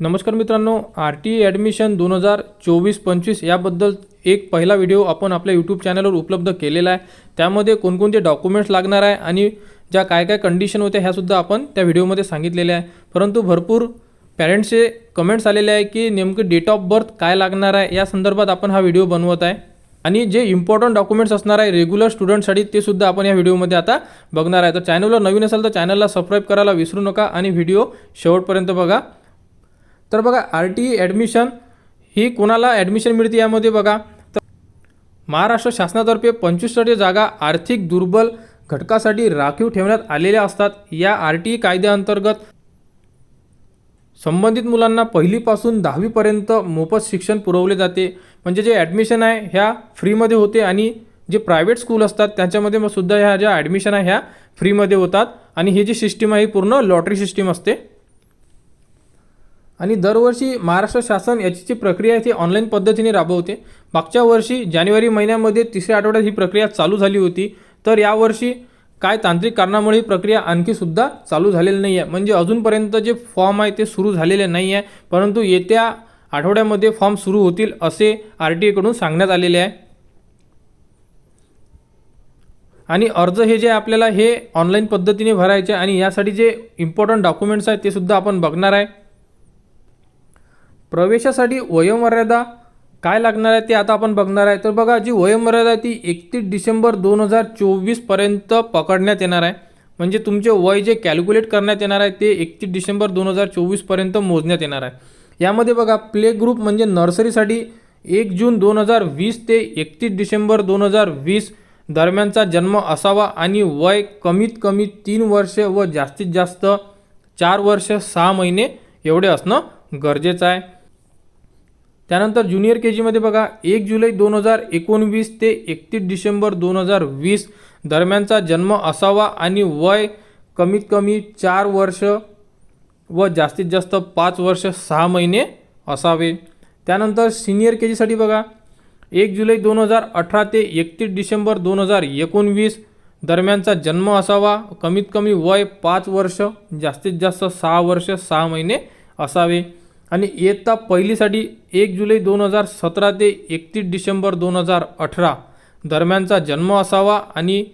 नमस्कार मित्रांनो R T admission दोन हजार चोवीस पंचवीस याबद्दल एक पहिला व्हिडिओ आपण आपल्या यूट्यूब चॅनलवर उपलब्ध केलेला आहे. त्यामध्ये कोणकोणते डॉक्युमेंट्स लागणार आहे आणि ज्या काय काय कंडिशन होत्या ह्यासुद्धा आपण त्या व्हिडिओमध्ये सांगितलेल्या आहे. परंतु भरपूर पॅरेंट्सचे कमेंट्स आलेले आहे की नेमकं डेट ऑफ बर्थ काय लागणार आहे या संदर्भात आपण हा व्हिडिओ बनवत आहे. आणि जे इम्पॉर्टंट डॉक्युमेंट्स असणार आहे रेग्युलर स्टुडंटसाठी ते सुद्धा आपण या व्हिडिओमध्ये आता बघणार आहे. तर चॅनलवर नवीन असाल तर चॅनलला सबस्क्राईब करायला विसरू नका आणि व्हिडिओ शेवटपर्यंत बघा. तर बघा आर टी ॲडमिशन ही कोणाला ॲडमिशन मिळते यामध्ये बघा? तर महाराष्ट्र शासनातर्फे पंचवीससाठी जागा आर्थिक दुर्बल घटकासाठी राखीव ठेवण्यात आलेल्या असतात. या आर टी कायद्याअंतर्गत संबंधित मुलांना पहिलीपासून दहावीपर्यंत मोफत शिक्षण पुरवले जाते. म्हणजे जे ॲडमिशन आहे ह्या फ्रीमध्ये होते आणि जे प्रायव्हेट स्कूल असतात त्याच्यामध्ये मग सुद्धा ह्या ज्या ॲडमिशन आहे ह्या फ्रीमध्ये होतात. आणि ही जी सिस्टीम आहे ही पूर्ण लॉटरी सिस्टीम असते. आणि दरवर्षी महाराष्ट्र शासन याची जी प्रक्रिया आहे ती ऑनलाईन पद्धतीने राबवते. मागच्या वर्षी जानेवारी महिन्यामध्ये तिसऱ्या आठवड्यात ही प्रक्रिया चालू झाली होती. तर यावर्षी काय तांत्रिक कारणामुळे ही प्रक्रिया आणखी सुद्धा चालू झालेली नाही आहे म्हणजे अजूनपर्यंत जे फॉर्म आहे ते सुरू झालेले नाही आहे परंतु येत्या आठवड्यामध्ये फॉर्म सुरू होतील असे आर टी एकडून सांगण्यात आलेले आहे. आणि अर्ज हे जे आपल्याला हे ऑनलाईन पद्धतीने भरायचे आणि यासाठी जे इम्पॉर्टंट डॉक्युमेंट्स आहेत ते सुद्धा आपण बघणार आहे. प्रवेशासाठी वयोमर्यादा काय लागणार आहे ते आता आपण बघणार आहे. तर बघा जी वयोमर्यादा आहे ती एकतीस डिसेंबर दोन हजार चोवीसपर्यंत पकडण्यात येणार आहे. म्हणजे तुमचे वय जे कॅल्क्युलेट करण्यात येणार आहे ते एकतीस डिसेंबर दोन हजार चोवीसपर्यंत मोजण्यात येणार आहे. यामध्ये बघा प्ले ग्रुप म्हणजे नर्सरीसाठी एक जून दोन हजार वीस ते एकतीस डिसेंबर दोन हजार वीस दरम्यानचा जन्म असावा आणि वय कमीत कमी तीन वर्षे व जास्तीत जास्त चार वर्ष सहा महिने एवढे असणं गरजेचं आहे. त्यानंतर ज्युनियर के जीमध्ये बघा एक जुलै दोन हजार एकोणवीस ते एकतीस डिसेंबर दोन हजार वीस दरम्यानचा जन्म असावा आणि वय कमीत कमी चार वर्ष व जास्तीत जास्त पाच वर्ष सहा महिने असावे. त्यानंतर सिनियर के जीसाठी बघा एक जुलै दोन हजार अठरा ते एकतीस डिसेंबर दोन हजार एकोणवीस दरम्यानचा जन्म असावा. कमीत कमी वय पाच वर्ष जास्तीत जास्त सहा वर्ष सहा महिने असावे. आणि इयत्ता पहिलीसाठी एक जुलै दोन हजार सतरा ते एकतीस डिसेंबर दोन हजार अठरा दरम्यानचा जन्म असावा आणि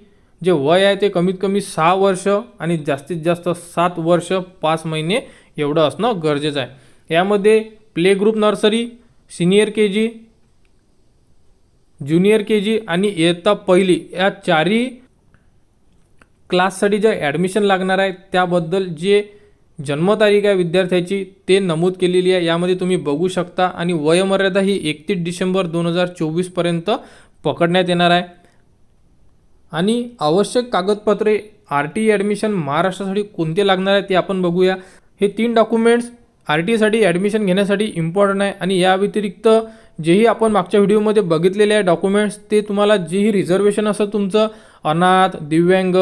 जे वय आहे ते कमीत कमी सहा वर्ष आणि जास्तीत जास्त सात वर्ष पाच महिने एवढं असणं गरजेचं आहे. यामध्ये play group nursery senior K G junior K G आणि इयत्ता पहिली या चारही क्लाससाठी ज्या ॲडमिशन लागणार आहे त्याबद्दल जे जन्मतारीख आहे विद्यार्थ्याची ते नमूद केलेली आहे. यामध्ये तुम्ही बघू शकता आणि वयोमर्यादा ही एकतीस डिसेंबर दोन हजार चोवीसपर्यंत पकडण्यात येणार आहे. आणि आवश्यक कागदपत्रे आर टी ॲडमिशन महाराष्ट्रासाठी कोणते लागणार आहे ते आपण बघूया. हे तीन डॉक्युमेंट्स आर टीसाठी ॲडमिशन घेण्यासाठी इम्पॉर्टंट आहे. आणि या व्यतिरिक्त जेही आपण मागच्या व्हिडिओमध्ये बघितलेले आहे डॉक्युमेंट्स ते तुम्हाला जेही रिझर्वेशन असं तुमचं अनाथ दिव्यांग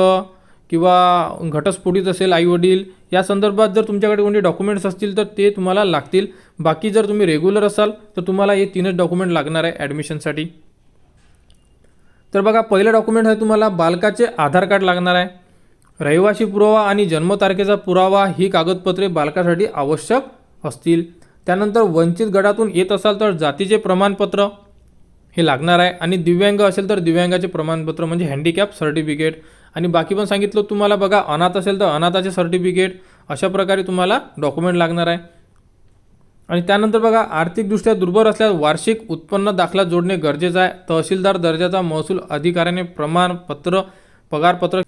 किंवा घटस्फोटीत असेल आईवडील या संदर्भात जर तुमच्याकडे कोणते डॉक्युमेंट्स असतील तर ते तुम्हाला लागतील. बाकी जर तुम्ही रेग्युलर असाल तर तुम्हाला हे तीनच डॉक्युमेंट लागणार आहे ॲडमिशनसाठी तर बघा पहिलं डॉक्युमेंट आहे तुम्हाला बालकाचे आधार कार्ड लागणार आहे. रहिवासी पुरावा आणि जन्मतारखेचा पुरावा ही कागदपत्रे बालकासाठी आवश्यक असतील. त्यानंतर वंचित गटातून येत असाल तर जातीचे प्रमाणपत्र हे लागणार आहे. आणि दिव्यांग असेल तर दिव्यांगाचे प्रमाणपत्र म्हणजे हँडिकॅप सर्टिफिकेट आणि बाकी पण सांगितलं तुम्हाला बघा अनाथ असेल तर अनाथाचे सर्टिफिकेट अशा प्रकारे तुम्हाला डॉक्युमेंट लागणार आहे. आणि त्यानंतर बघा आर्थिकदृष्ट्या दुर्बल असल्यास वार्षिक उत्पन्न दाखला जोडणे गरजेचं आहे. तहसीलदार दर्जाचा महसूल अधिकाऱ्याने प्रमाणपत्र पगारपत्र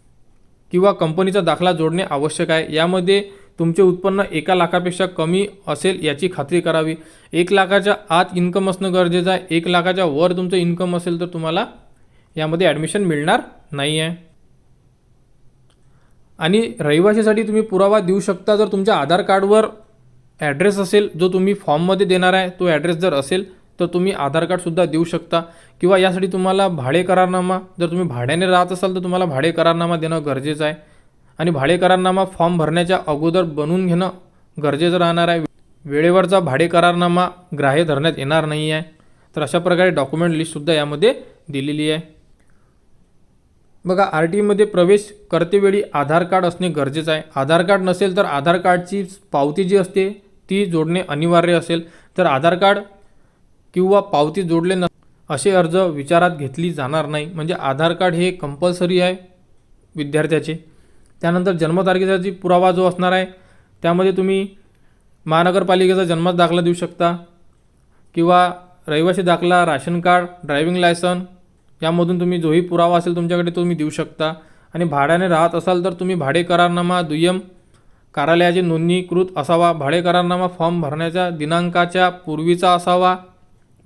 किंवा कंपनीचा दाखला जोडणे आवश्यक आहे. यामध्ये तुमचे उत्पन्न एका लाखापेक्षा कमी असेल याची खात्री करावी. एक लाखाच्या आत इन्कम असणं गरजेचं आहे. एक लाखाच्या वर तुमचं इन्कम असेल तर तुम्हाला यामध्ये ॲडमिशन मिळणार नाही आहे आणि रहिवाशीसाठी तुम्ही पुरावा देऊ शकता. जर तुमच्या आधार कार्डवर ॲड्रेस असेल जो तुम्ही फॉर्ममध्ये देणार आहे तो ॲड्रेस जर असेल तर तुम्ही आधार कार्डसुद्धा देऊ शकता. किंवा यासाठी तुम्हाला भाडे करारनामा जर तुम्ही भाड्याने राहत असाल तर तुम्हाला भाडे करारनामा देणं गरजेचं आहे. आणि भाडे करारनामा फॉर्म भरण्याच्या अगोदर बनवून घेणं गरजेचं राहणार आहे. वेळेवरचा भाडे करारनामा ग्राह्य धरण्यात येणार नाही आहे तर अशा प्रकारे डॉक्युमेंट लिस्टसुद्धा यामध्ये दिलेली आहे. बघा आर टी मध्ये प्रवेश करतेवेळी आधार कार्ड असणे गरजेचं आहे. आधार कार्ड नसेल तर आधार कार्डची पावती जी असते ती जोडणे अनिवार्य असेल. तर आधार कार्ड किंवा पावती जोडले न असे अर्ज विचारात घेतली जाणार नाही. म्हणजे आधार कार्ड हे कंपल्सरी आहे विद्यार्थ्याचे. त्यानंतर जन्मतारखेचा जी पुरावा जो असणार आहे त्यामध्ये तुम्ही महानगरपालिकेचा जन्म दाखला देऊ शकता किंवा रहिवासी दाखला राशन कार्ड ड्रायव्हिंग लायसन यामधून तुम्ही जोही पुरावा असेल तुमच्याकडे तो तुम्ही देऊ शकता. आणि भाड्याने राहत असाल तर तुम्ही भाडे करारनामा दुय्यम कार्यालयाचे नोंदणीकृत असावा. भाडे करारनामा फॉर्म भरण्याच्या दिनांकाच्या पूर्वीचा असावा.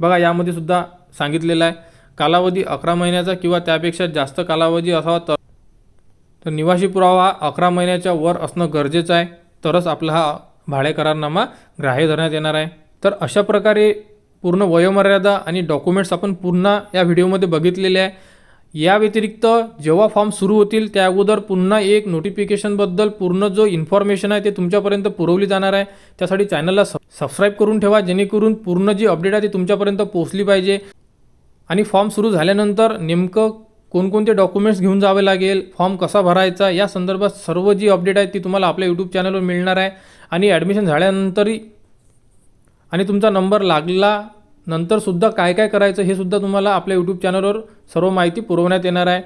बघा यामध्ये सुद्धा सांगितलेलं आहे. कालावधी अकरा महिन्याचा किंवा त्यापेक्षा जास्त कालावधी असावा तर तर निवासी पुरावा हा अकरा महिन्याच्या वर असणं गरजेचं आहे. तरच आपला हा भाडे करारनामा ग्राह्य धरण्यात येणार आहे. तर अशा प्रकारे पूर्ण वयोमर्यादा आणि डॉक्युमेंट्स आपण पुन्हा या व्हिडिओमध्ये बघितलेले आहे. या व्यतिरिक्त जेव्हा फॉर्म सुरू होतील त्या अगोदर पुन्हा एक नोटिफिकेशनबद्दल पूर्ण जो इन्फॉर्मेशन आहे ते तुमच्यापर्यंत पुरवली जाणार आहे. त्यासाठी चॅनलला सबस्क्राईब करून ठेवा जेणेकरून पूर्ण जी अपडेट आहे ती तुमच्यापर्यंत पोहोचली पाहिजे. आणि फॉर्म सुरू झाल्यानंतर नेमकं कोणकोणते डॉक्युमेंट्स घेऊन जावे लागेल फॉर्म कसा भरायचा या संदर्भात सर्व जी अपडेट आहे ती तुम्हाला आपल्या यूट्यूब चॅनलवर मिळणार आहे. आणि ॲडमिशन झाल्यानंतरही आणि तुमचा नंबर लागला नंतरसुद्धा काय काय करायचं हे सुद्धा तुम्हाला आपल्या यूट्यूब चॅनलवर सर्व माहिती पुरवण्यात येणार आहे.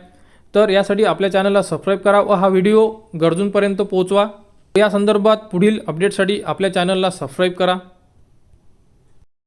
तर यासाठी आपल्या चॅनलला सबस्क्राईब करा व हा व्हिडिओ गरजूंपर्यंत पोहोचवा. या संदर्भात पुढील अपडेटसाठी आपल्या चॅनलला सबस्क्राईब करा.